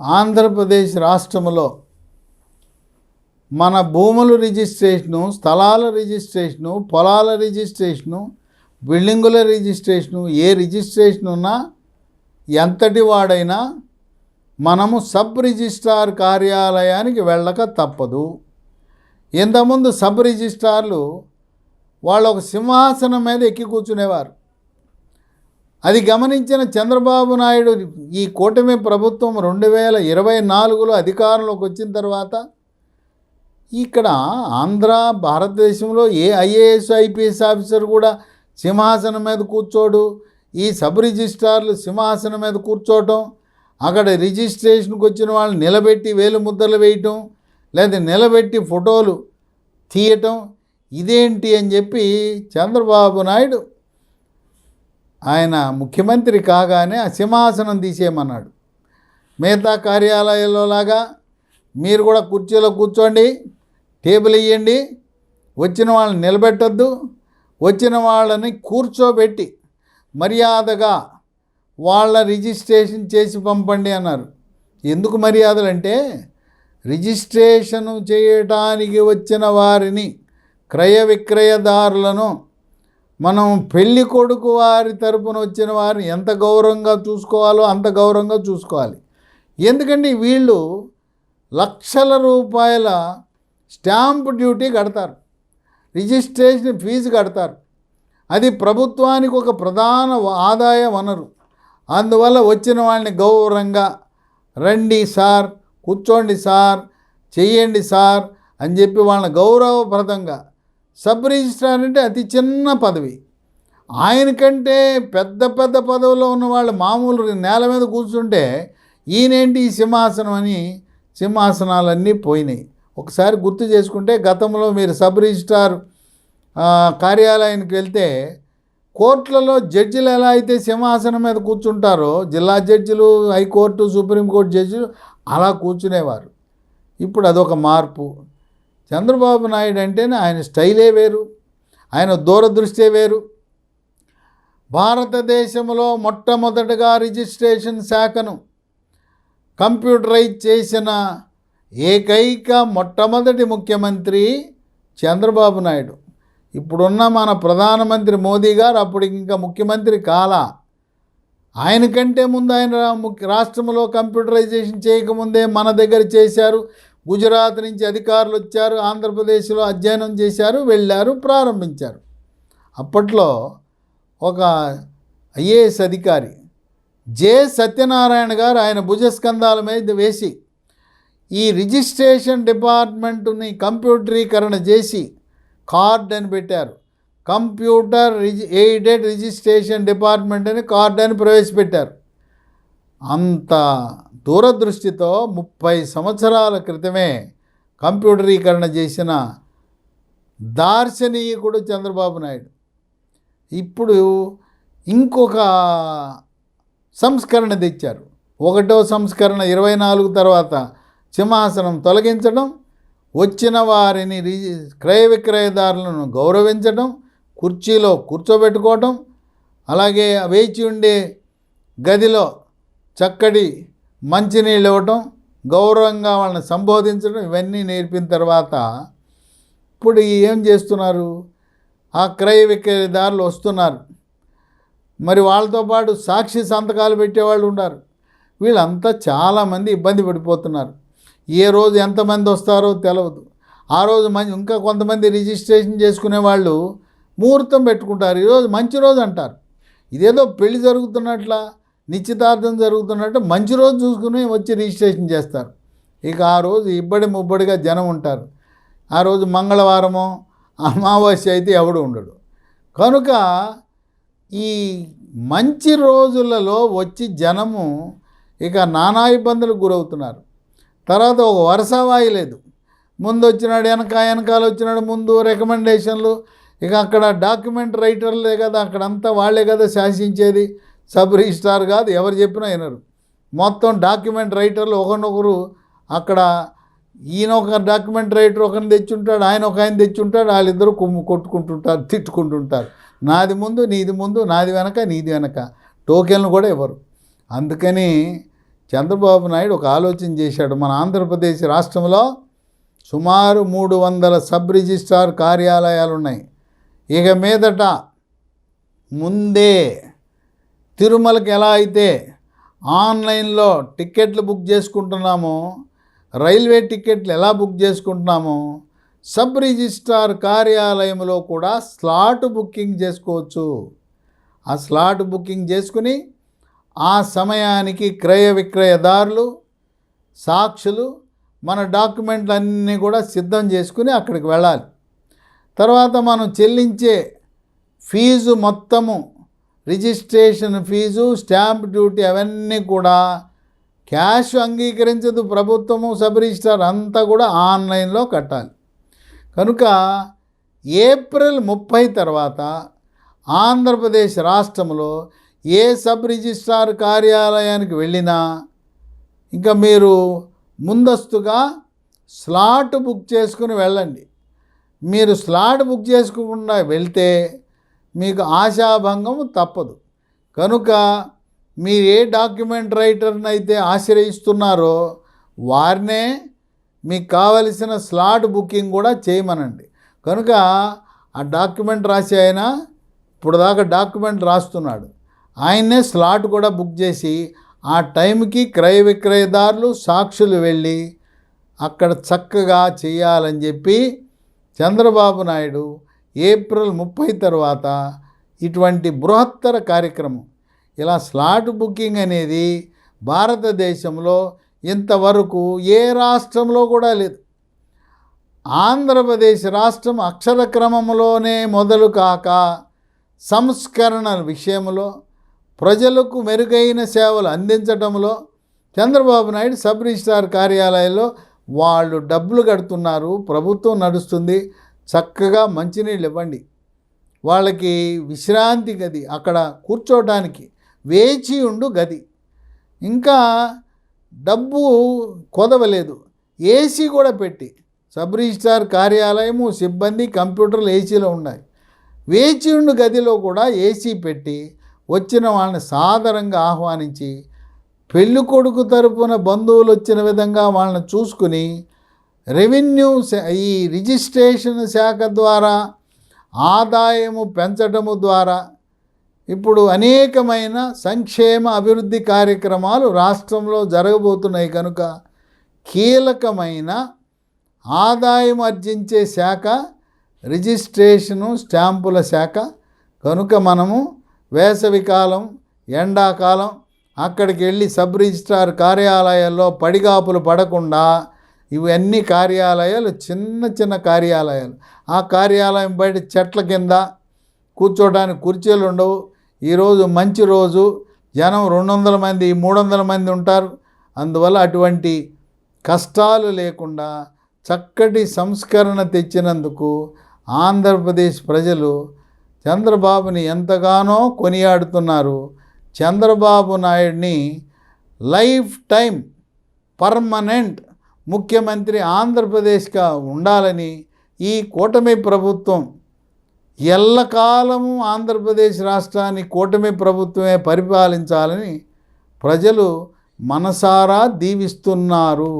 ఆంధ్రప్రదేశ్ రాష్ట్రంలో మన భూముల రిజిస్ట్రేషను స్థలాల రిజిస్ట్రేషను పొలాల రిజిస్ట్రేషను బిల్డింగుల రిజిస్ట్రేషను ఏ రిజిస్ట్రేషన్ ఉన్నా ఎంతటి వాడైనా మనము సబ్ రిజిస్ట్రార్ కార్యాలయానికి వెళ్ళక తప్పదు. ఇంతకుముందు సబ్ రిజిస్ట్రార్లు వాళ్ళు ఒక సింహాసనం మీద ఎక్కి కూర్చునేవారు. అది గమనించిన చంద్రబాబు నాయుడు ఈ కూటమి ప్రభుత్వం రెండు వేల ఇరవై నాలుగులో అధికారంలోకి వచ్చిన తర్వాత ఇక్కడ ఆంధ్ర భారతదేశంలో ఏ ఐఏఎస్ ఐపీఎస్ ఆఫీసర్ కూడా సింహాసనం మీద కూర్చోడు ఈ సబ్ రిజిస్ట్రార్లు సింహాసనం మీద కూర్చోవటం అక్కడ రిజిస్ట్రేషన్కి వచ్చిన వాళ్ళని నిలబెట్టి వేలు ముద్రలు వేయటం లేదా నిలబెట్టి ఫోటోలు తీయటం ఇదేంటి అని చెప్పి చంద్రబాబు నాయుడు ఆయన ముఖ్యమంత్రి కాగానే ఆ సింహాసనం తీసేయమన్నాడు. మిగతా కార్యాలయాల్లో లాగా మీరు కూడా కుర్చీలో కూర్చోండి టేబుల్ ఇవ్వండి వచ్చిన వాళ్ళని నిలబెట్టద్దు వచ్చిన వాళ్ళని కూర్చోబెట్టి మర్యాదగా వాళ్ళ రిజిస్ట్రేషన్ చేసి పంపండి అన్నారు. ఎందుకు మర్యాదలు అంటే రిజిస్ట్రేషన్ చేయటానికి వచ్చిన వారిని క్రయ విక్రయదారులను మనం పెళ్ళి కొడుకు వారి తరపున వచ్చిన వారిని ఎంత గౌరవంగా చూసుకోవాలో అంత గౌరవంగా చూసుకోవాలి. ఎందుకంటే వీళ్ళు లక్షల రూపాయల స్టాంప్ డ్యూటీ కడతారు. రిజిస్ట్రేషన్ ఫీజు కడతారు. అది ప్రభుత్వానికి ఒక ప్రధాన ఆదాయ వనరు అందువల్ల వచ్చిన వాళ్ళని గౌరవంగా రండి సార్ కూర్చోండి సార్ చెయ్యండి సార్ అని చెప్పి వాళ్ళని గౌరవప్రదంగా సబ్ రిజిస్ట్రార్ అంటే అతి చిన్న పదవి. ఆయనకంటే పెద్ద పెద్ద పదవిలో ఉన్న వాళ్ళు మామూలు నేల మీద కూర్చుంటే ఈయనేంటి ఈ సింహాసనం అని సింహాసనాలన్నీ పోయినాయి. ఒకసారి గుర్తు చేసుకుంటే గతంలో మీరు సబ్ రిజిస్ట్రార్ కార్యాలయానికి వెళ్తే కోర్టులలో జడ్జిలు ఎలా అయితే సింహాసనం మీద కూర్చుంటారో జిల్లా జడ్జిలు హైకోర్టు సుప్రీంకోర్టు జడ్జిలు అలా కూర్చునేవారు. ఇప్పుడు అదొక మార్పు. చంద్రబాబు నాయుడు అంటేనే ఆయన స్టైలే వేరు ఆయన దూరదృష్టే వేరు. భారతదేశంలో మొట్టమొదటగా రిజిస్ట్రేషన్ శాఖను కంప్యూటరైజ్ చేసిన ఏకైక మొట్టమొదటి ముఖ్యమంత్రి చంద్రబాబు నాయుడు. ఇప్పుడున్న మన ప్రధానమంత్రి మోదీ గారు అప్పుడు ఇంకా ముఖ్యమంత్రి కాలా? ఆయనకంటే ముందు ఆయన ముఖ్య రాష్ట్రంలో కంప్యూటరైజేషన్ చేయకముందే మన దగ్గర చేశారు. గుజరాత్ నుంచి అధికారులు వచ్చారు ఆంధ్రప్రదేశ్లో అధ్యయనం చేశారు వెళ్ళారు ప్రారంభించారు. అప్పట్లో ఒక ఐఏఎస్ అధికారి జె సత్యనారాయణ గారు ఆయన భుజస్కంధాల మీద వేసి ఈ రిజిస్ట్రేషన్ డిపార్ట్మెంట్ని కంప్యూటరీకరణ చేసి కార్డ్ అని పెట్టారు. కంప్యూటర్ రిజి ఎయిడెడ్ రిజిస్ట్రేషన్ డిపార్ట్మెంట్ అని కార్డ్ అని ప్రవేశపెట్టారు. అంత దూరదృష్టితో ముప్పై సంవత్సరాల క్రితమే కంప్యూటరీకరణ చేసిన దార్శనీయకుడు చంద్రబాబు నాయుడు. ఇప్పుడు ఇంకొక సంస్కరణ తెచ్చారు. ఒకటో సంస్కరణ ఇరవై నాలుగు తర్వాత సింహాసనం తొలగించడం వచ్చిన వారిని రిజి క్రయ విక్రయదారులను గౌరవించడం కుర్చీలో కూర్చోబెట్టుకోవటం అలాగే వేచి ఉండే గదిలో చక్కటి మంచినీళ్ళు ఇవ్వటం గౌరవంగా వాళ్ళని సంబోధించడం ఇవన్నీ నేర్పిన తర్వాత ఇప్పుడు ఏం చేస్తున్నారు? ఆ క్రయ విక్రయదారులు వస్తున్నారు. మరి వాళ్ళతో పాటు సాక్షి సంతకాలు పెట్టేవాళ్ళు ఉన్నారు. వీళ్ళంతా చాలామంది ఇబ్బంది పడిపోతున్నారు. ఏ రోజు ఎంతమంది వస్తారో తెలియదు ఆ రోజు మంచి ఇంకా కొంతమంది రిజిస్ట్రేషన్ చేసుకునే వాళ్ళు ముహూర్తం పెట్టుకుంటారు. ఈరోజు మంచి రోజు అంటారు. ఇదేదో పెళ్ళి జరుగుతున్నట్ల. నిశ్చితార్థం జరుగుతున్నట్టు మంచి రోజు చూసుకుని వచ్చి రిజిస్ట్రేషన్ చేస్తారు. ఇక ఆ రోజు ఇబ్బడి ముబ్బడిగా జనం ఉంటారు. ఆ రోజు మంగళవారమో అమావాస్య అయితే ఎవడు ఉండడు. కనుక ఈ మంచి రోజులలో వచ్చి జనము ఇక నానా ఇబ్బందులకు గురవుతున్నారు. తర్వాత ఒక వరుస వాయలేదు ముందు వచ్చినాడు వెనక వెనకాల వచ్చినాడు ముందు రికమెండేషన్లు. ఇక అక్కడ డాక్యుమెంట్ రైటర్లే కదా అక్కడంతా వాళ్ళే కదా శాసించేది. సబ్ రిజిస్ట్రార్ కాదు ఎవరు చెప్పినా వినరు. మొత్తం డాక్యుమెంట్ రైటర్లు ఒకరినొకరు అక్కడ ఈయన ఒక డాక్యుమెంట్ రైటర్ ఒకరిని తెచ్చుంటాడు ఆయన ఒక ఆయన తెచ్చుంటాడు వాళ్ళిద్దరూ కుమ్ము కొట్టుకుంటుంటారు తిట్టుకుంటుంటారు. నాది ముందు నీది ముందు నాది వెనక నీది వెనక. టోకెన్లు కూడా ఇవ్వరు. అందుకని చంద్రబాబు నాయుడు ఒక ఆలోచన చేశాడు. మన ఆంధ్రప్రదేశ్ రాష్ట్రంలో సుమారు మూడు వందల సబ్ రిజిస్ట్రార్ కార్యాలయాలు ఉన్నాయి ఇక మీదట ముందే తిరుమలకి ఎలా అయితే ఆన్లైన్లో టిక్కెట్లు బుక్ చేసుకుంటున్నామో రైల్వే టిక్కెట్లు ఎలా బుక్ చేసుకుంటున్నామో సబ్ రిజిస్ట్రార్ కార్యాలయంలో కూడా స్లాట్ బుకింగ్ చేసుకోవచ్చు. ఆ స్లాట్ బుకింగ్ చేసుకుని ఆ సమయానికి క్రయ విక్రయదారులు సాక్షులు మన డాక్యుమెంట్లు అన్నీ కూడా సిద్ధం చేసుకుని అక్కడికి వెళ్ళాలి. తర్వాత మనం చెల్లించే ఫీజు మొత్తము రిజిస్ట్రేషన్ ఫీజు స్టాంప్ డ్యూటీ అవన్నీ కూడా క్యాష్ అంగీకరించదు ప్రభుత్వము సబ్ రిజిస్టార్ అంతా కూడా ఆన్లైన్లో కట్టాలి. కనుక ఏప్రిల్ ముప్పై తర్వాత ఆంధ్రప్రదేశ్ రాష్ట్రంలో ఏ సబ్ రిజిస్ట్రార్ కార్యాలయానికి వెళ్ళినా ఇంకా మీరు ముందస్తుగా స్లాట్ బుక్ చేసుకుని వెళ్ళండి. మీరు స్లాట్ బుక్ చేసుకోకుండా వెళ్తే మీకు ఆశాభంగం తప్పదు. కనుక మీరు ఏ డాక్యుమెంట్ రైటర్ని అయితే ఆశ్రయిస్తున్నారో వారినే మీకు కావలసిన స్లాట్ బుకింగ్ కూడా చేయమనండి. కనుక ఆ డాక్యుమెంట్ రాసి ఆయన ఇప్పుడు దాకా డాక్యుమెంట్ రాస్తున్నాడు. ఆయన్నే స్లాట్ కూడా బుక్ చేసి ఆ టైంకి క్రయ విక్రయదారులు సాక్షులు వెళ్ళి అక్కడ చక్కగా చేయాలని చెప్పి చంద్రబాబు నాయుడు ఏప్రిల్ ముప్పై తర్వాత ఇటువంటి బృహత్తర కార్యక్రమం. ఇలా స్లాట్ బుకింగ్ అనేది భారతదేశంలో ఇంతవరకు ఏ రాష్ట్రంలో కూడా లేదు. ఆంధ్రప్రదేశ్ రాష్ట్రం అక్షర క్రమంలోనే మొదలు కాక సంస్కరణల విషయంలో ప్రజలకు మెరుగైన సేవలు అందించడంలో చంద్రబాబు నాయుడు సబ్ రిజిస్ట్రార్ కార్యాలయంలో వాళ్ళు డబ్బులు కడుతున్నారు ప్రభుత్వం నడుస్తుంది చక్కగా మంచినీళ్ళు ఇవ్వండి. వాళ్ళకి విశ్రాంతి గది అక్కడ కూర్చోవడానికి వేచి ఉండు గది. ఇంకా డబ్బు కొదవలేదు. ఏసీ కూడా పెట్టి సబ్ రిజిస్ట్రార్ కార్యాలయము సిబ్బంది కంప్యూటర్లు ఏసీలో ఉన్నాయి. వేచి ఉండు గదిలో కూడా ఏసీ పెట్టి వచ్చిన వాళ్ళని సాదరంగా ఆహ్వానించి పెళ్ళికొడుకు తరపున బంధువులు వచ్చిన విధంగా వాళ్ళని చూసుకుని రెవెన్యూ ఈ రిజిస్ట్రేషన్ శాఖ ద్వారా ఆదాయము పెంచడము ద్వారా ఇప్పుడు అనేకమైన సంక్షేమ అభివృద్ధి కార్యక్రమాలు రాష్ట్రంలో జరగబోతున్నాయి కనుక కీలకమైన ఆదాయం ఆర్జించే శాఖ రిజిస్ట్రేషను స్టాంపుల శాఖ. కనుక మనము వేసవికాలం ఎండాకాలం అక్కడికి వెళ్ళి సబ్ రిజిస్ట్రార్ కార్యాలయాల్లో పడిగాపులు పడకుండా ఇవన్నీ కార్యాలయాలు చిన్న చిన్న కార్యాలయాలు. ఆ కార్యాలయం బయట చెట్ల కింద కూర్చోడానికి కుర్చీలు ఉండవు. ఈరోజు మంచి రోజు. జనం రెండు వందల మంది మూడు వందల మంది ఉంటారు. అందువల్ల అటువంటి కష్టాలు లేకుండా చక్కటి సంస్కరణ తెచ్చినందుకు ఆంధ్రప్రదేశ్ ప్రజలు చంద్రబాబుని ఎంతగానో కొనియాడుతున్నారు. చంద్రబాబు నాయుడిని లైఫ్ టైం పర్మనెంట్ ముఖ్యమంత్రి ఆంధ్రప్రదేశ్గా ఉండాలని ఈ కూటమి ప్రభుత్వం ఎల్లకాలము ఆంధ్రప్రదేశ్ రాష్ట్రాన్ని కూటమి ప్రభుత్వమే పరిపాలించాలని ప్రజలు మనసారా దీవిస్తున్నారు.